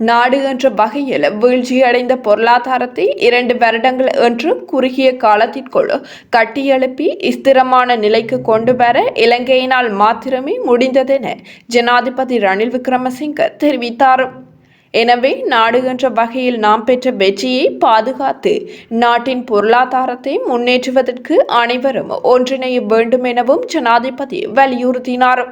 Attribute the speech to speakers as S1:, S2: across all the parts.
S1: நாடு என்ற வகையில் வீழ்ச்சியடைந்த பொருளாதாரத்தை இரண்டு வருடங்கள் என்று குறுகிய காலத்திற்குள் கட்டியெழுப்பி ஸ்திரமான நிலைக்கு கொண்டு வர இலங்கையினால் மாத்திரமே முடிந்ததென ஜனாதிபதி ரணில் விக்ரமசிங்க தெரிவித்தார். எனவே நாடு என்ற வகையில் நாம் பெற்ற வெற்றியை பாதுகாத்து நாட்டின் பொருளாதாரத்தை முன்னேற்றுவதற்கு அனைவரும் ஒன்றிணைய வேண்டும் எனவும் ஜனாதிபதி வலியுறுத்தினார்.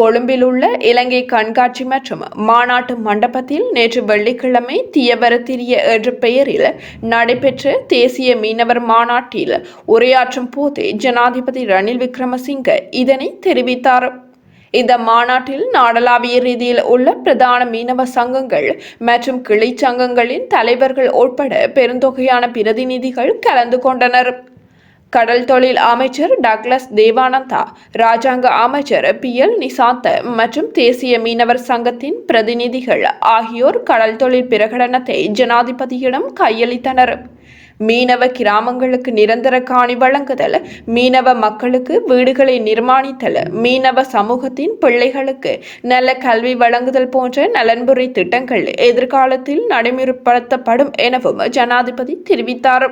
S1: கொழும்பில் உள்ள இலங்கை கண்காட்சி மற்றும் மாநாட்டு மண்டபத்தில் நேற்று வெள்ளிக்கிழமை தியவரத்திரிய என்ற பெயரில் நடைபெற்ற தேசிய மீனவர் மாநாட்டில் உரையாற்றும் போதே ஜனாதிபதி ரணில் விக்ரமசிங்க இதனை தெரிவித்தார். இந்த மாநாட்டில் நாடளாவிய ரீதியில் உள்ள பிரதான மீனவ சங்கங்கள் மற்றும் கிளை சங்கங்களின் தலைவர்கள் உட்பட பெருந்தொகையான பிரதிநிதிகள் கலந்து கொண்டனர். கடல் தொழில் அமைச்சர் டக்ளஸ் தேவானந்தா ராஜாங்க அமைச்சர் பி எல் நிசாந்த மற்றும் தேசிய மீனவர் சங்கத்தின் பிரதிநிதிகள் ஆகியோர் கடல் தொழில் பிரகடனத்தை ஜனாதிபதியிடம் கையளித்தனர். மீனவ கிராமங்களுக்கு நிரந்தர காணி வழங்குதல் மீனவ மக்களுக்கு வீடுகளை நிர்மாணித்தல் மீனவ சமூகத்தின் பிள்ளைகளுக்கு நல்ல கல்வி வழங்குதல் போன்ற நலன்புரி திட்டங்கள் எதிர்காலத்தில் நடைமுறைப்படுத்தப்படும் எனவும் ஜனாதிபதி தெரிவித்தார்.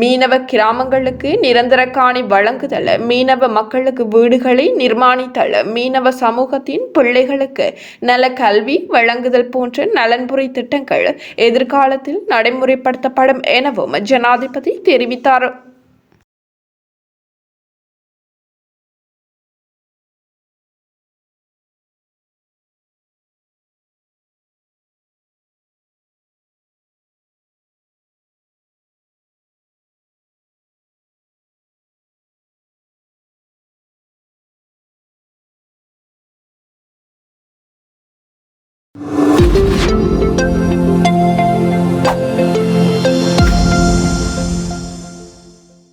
S1: மீனவ கிராமங்களுக்கு நிரந்தர காணி வழங்குதல் மீனவ மக்களுக்கு வீடுகளை நிர்மாணித்தல் மீனவ சமூகத்தின் பிள்ளைகளுக்கு நல்ல கல்வி வழங்குதல் போன்ற நலன்புரி திட்டங்கள் எதிர்காலத்தில் நடைமுறைப்படுத்தப்படும் எனவும் ஜனாதிபதி தெரிவித்தார்.